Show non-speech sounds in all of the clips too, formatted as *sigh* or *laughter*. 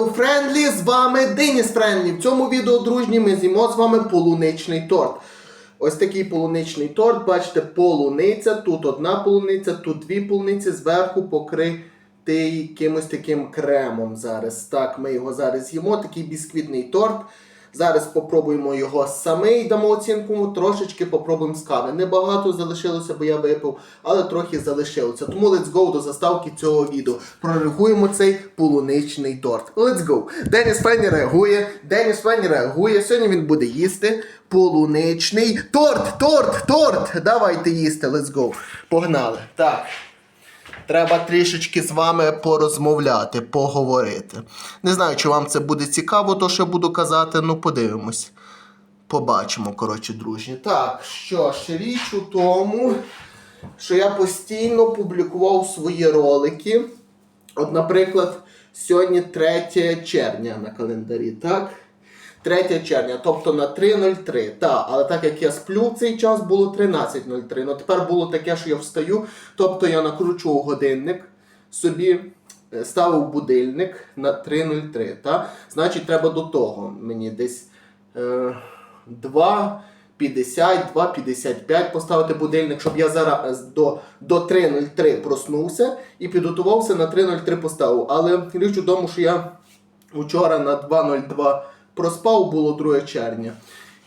відео Friendly, з вами Деніс Френдлі. В цьому відео, дружні, ми з'їмо з вами полуничний торт. Ось такий полуничний торт, бачите, полуниця, тут одна полуниця, тут дві полуниці, зверху покритий якимось таким кремом зараз. Так, ми його зараз з'їмо, такий бісквітний торт. Зараз попробуємо його самий, дамо оцінку, трошечки попробуємо з кави. Небагато залишилося, бо я випив, але трохи залишилося. Тому let's go до заставки цього відео. Прореагуємо цей полуничний торт. Let's go. Деніс Фенні реагує. Деніс Фенні реагує. Сьогодні він буде їсти полуничний торт, торт, торт. Давайте їсти, let's go. Погнали. Так. Треба трішечки з вами порозмовляти, поговорити. Не знаю, чи вам це буде цікаво, то що буду казати, ну подивимось. Побачимо, коротше, дружні. Так, що ж, річ у тому, що я постійно публікував свої ролики. От, наприклад, сьогодні 3 червня на календарі, так? 3 червня, тобто на 3.03. Так, але так як я сплю в цей час, було 13.03. Ну тепер було таке, що я встаю. Тобто я накручував годинник, собі е, ставив будильник на 3.03. Так? Значить, треба до того мені десь е, 2.50, 2.55 поставити будильник, щоб я зараз до, до 3.03 проснувся і підготувався на 3.03 поставив. Але річ у тому, що я вчора на 2.02 проспав, було 2 червня.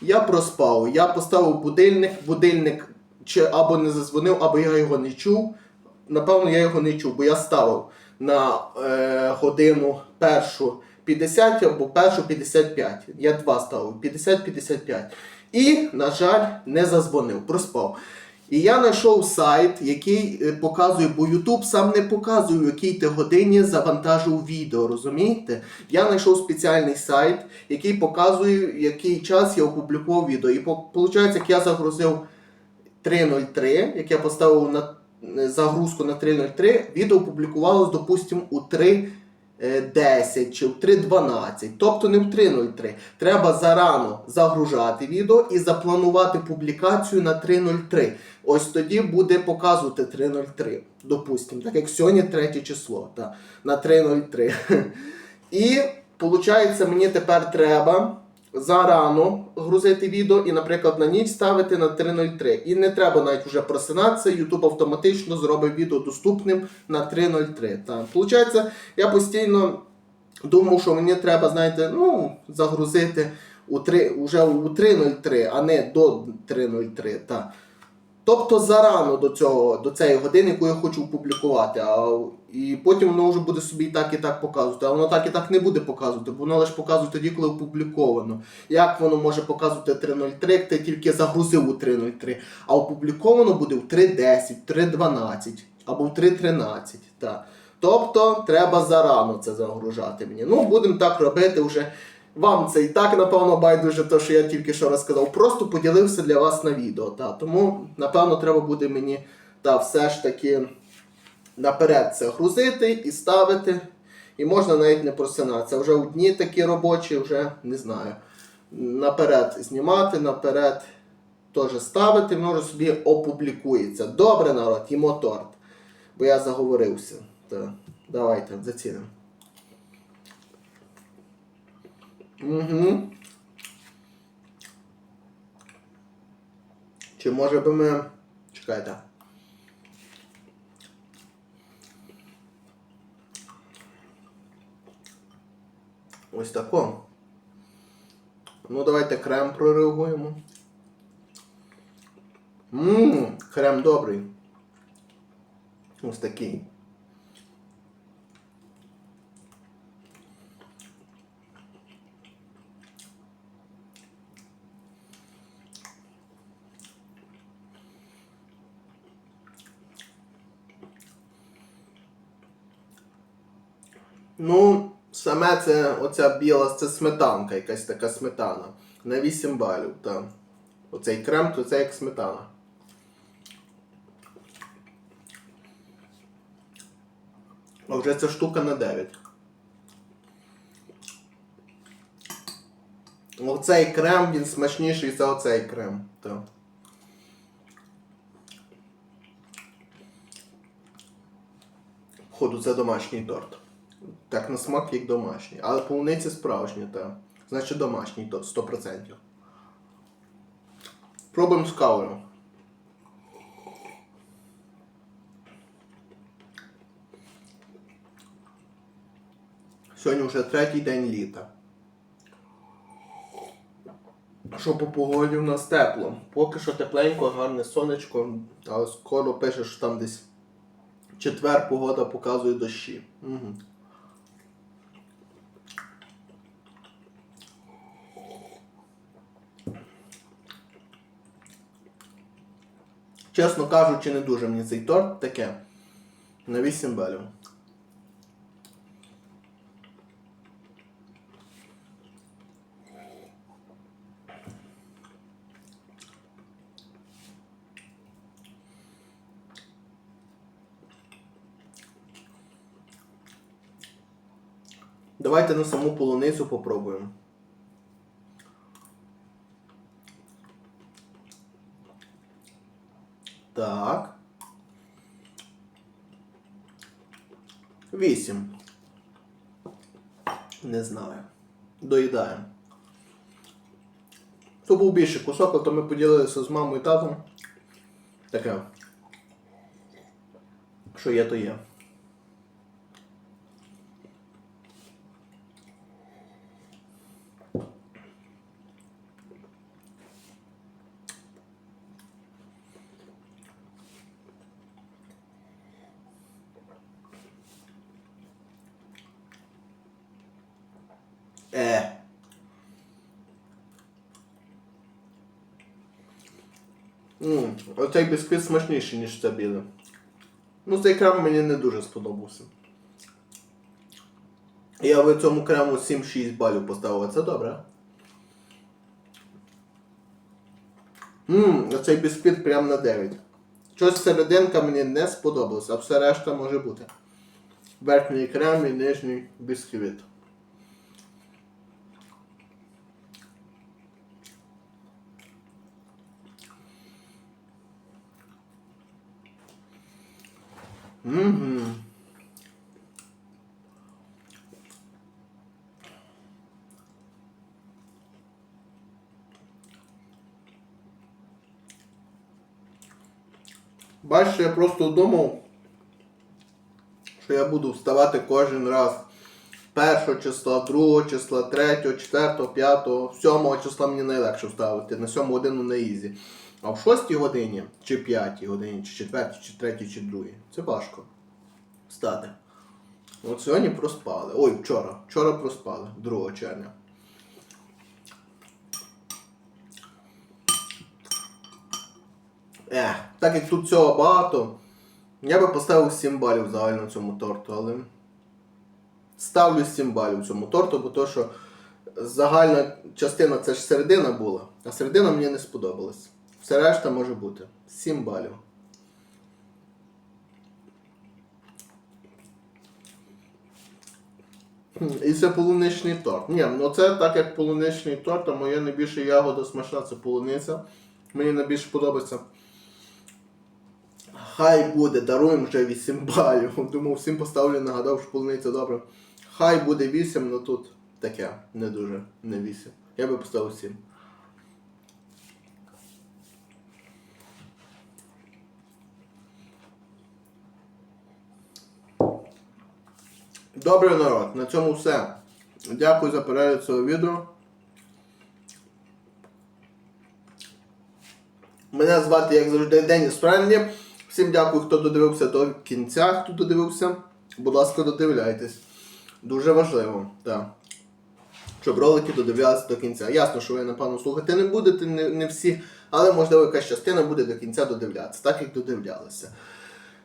Я проспав, я поставив будильник, будильник чи або не зазвонив, або я його не чув. Напевно, я його не чув, бо я ставив на е, годину першу 50 або першу 55. Я два ставив 50-55. І, на жаль, не зазвонив, проспав. І я знайшов сайт, який е, показує, бо YouTube сам не показує, в якій ти годині завантажив відео, розумієте? Я знайшов спеціальний сайт, який показує, який час я опублікував відео. І виходить, як я загрузив 3.03, як я поставив на е, загрузку на 3.03, відео опублікувалось, допустимо, у 3.10 чи в 3.12, тобто не в 3.03. Треба зарано загружати відео і запланувати публікацію на 3.03. Ось тоді буде показувати 3.03, допустимо, так як сьогодні 3 число, та, на 3.03. *laughs* І виходить, мені тепер треба зарано грузити відео і, наприклад, на ніч ставити на 3.03. І не треба навіть вже просинатися, YouTube автоматично зробить відео доступним на 3.03. Так. Получається, я постійно думав, що мені треба, знаєте, ну, загрузити у 3, уже у 3.03, а не до 3.03. Так. Тобто зарано до цього, до цієї години, яку я хочу опублікувати. А, і потім воно вже буде собі і так і так показувати. А воно так і так не буде показувати, бо воно лише показує тоді, коли опубліковано. Як воно може показувати 3.03, як ти тільки загрузив у 3.03, а опубліковано буде в 3.10, 3.12 або в 3.13. Так. Тобто треба зарано це загружати мені. Ну, будемо так робити вже. Вам це і так, напевно, байдуже, то, що я тільки що розказав. Просто поділився для вас на відео. Та. Тому, напевно, треба буде мені та, все ж таки наперед це грузити і ставити. І можна навіть не просинатися. Вже у дні такі робочі, вже не знаю. Наперед знімати, наперед теж ставити, вже собі опублікується. Добре, народ, їмо торт. Бо я заговорився. Та, давайте зацінимо. Угу. Чи може би ми. Чекайте. Ось тако. Ну, давайте крем прореагуємо. Ммм, крем добрий. Ось такий. Ну, саме це оця біла, це сметанка, якась така сметана. На 8 балів, так. Оцей крем, то це як сметана. А вже ця штука на 9. Оцей крем, він смачніший за оцей крем. Так. Походу, це домашній торт. Так на смак, як домашній. Але полуниця справжня, так. Значить домашній, то 100%. Пробуємо з кавою. Сьогодні вже третій день літа. Що по погоді в нас тепло. Поки що тепленько, гарне сонечко, але скоро пише, що там десь четвер погода показує дощі. Угу. Чесно кажучи, не дуже мені цей торт таке. На 8 балів. Давайте на саму полуницю попробуємо. Так. Вісім. Не знаю. Доїдаємо. То був більший кусок, а то ми поділилися з мамою і татом. Таке. Що є, то є. Е. Ммм, оцей бісквіт смачніший, ніж це біле. Ну, цей крем мені не дуже сподобався. Я би цьому крему 7-6 балів поставив, це добре. Ммм, оцей бісквіт прям на 9. Щось серединка мені не сподобалося, а все решта може бути. Верхній крем і нижній бісквіт. Угу. Бачите, я просто думав, що я буду вставати кожен раз. Першого числа, другого числа, третього, четвертого, п'ятого, сьомого числа мені найлегше вставити. На сьому годину на ізі. А в шостій годині, чи п'ятій годині, чи четвертій, чи третій, чи другій. Це важко встати. От сьогодні проспали. Ой, вчора. Вчора проспали, 2 червня. Ех, так як тут цього багато, я би поставив 7 балів загально цьому торту, але ставлю 7 балів цьому торту, бо то, що загальна частина це ж середина була, а середина мені не сподобалась. Все решта може бути. 7 балів. І це полуничний торт. Ні, ну це так як полуничний торт, а моя найбільша ягода смачна це полуниця. Мені найбільше подобається. Хай буде, даруємо вже 8 балів. Думав, всім поставлю, нагадав, що полуниця добре. Хай буде 8, але тут таке, не дуже, не 8. Я би поставив 7. Добре, народ, на цьому все. Дякую за перегляд цього відео. Мене звати, як завжди, Деніс Френлі. Всім дякую, хто додивився до кінця, хто додивився. Будь ласка, додивляйтесь. Дуже важливо, так. Щоб ролики додивлялися до кінця. Ясно, що ви, напевно, слухати не будете, не, не всі, але можливо якась частина буде до кінця додивлятися, так як додивлялися.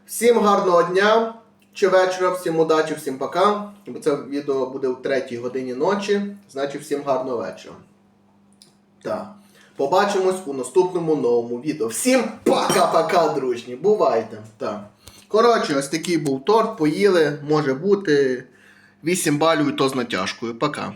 Всім гарного дня чи вечора, всім удачі, всім пока. Бо це відео буде в третій годині ночі. Значить, всім гарного вечора. Так. Побачимось у наступному новому відео. Всім пока-пока, дружні. Бувайте. Так. Коротше, ось такий був торт, поїли, може бути 8 балів і то з натяжкою. Пока.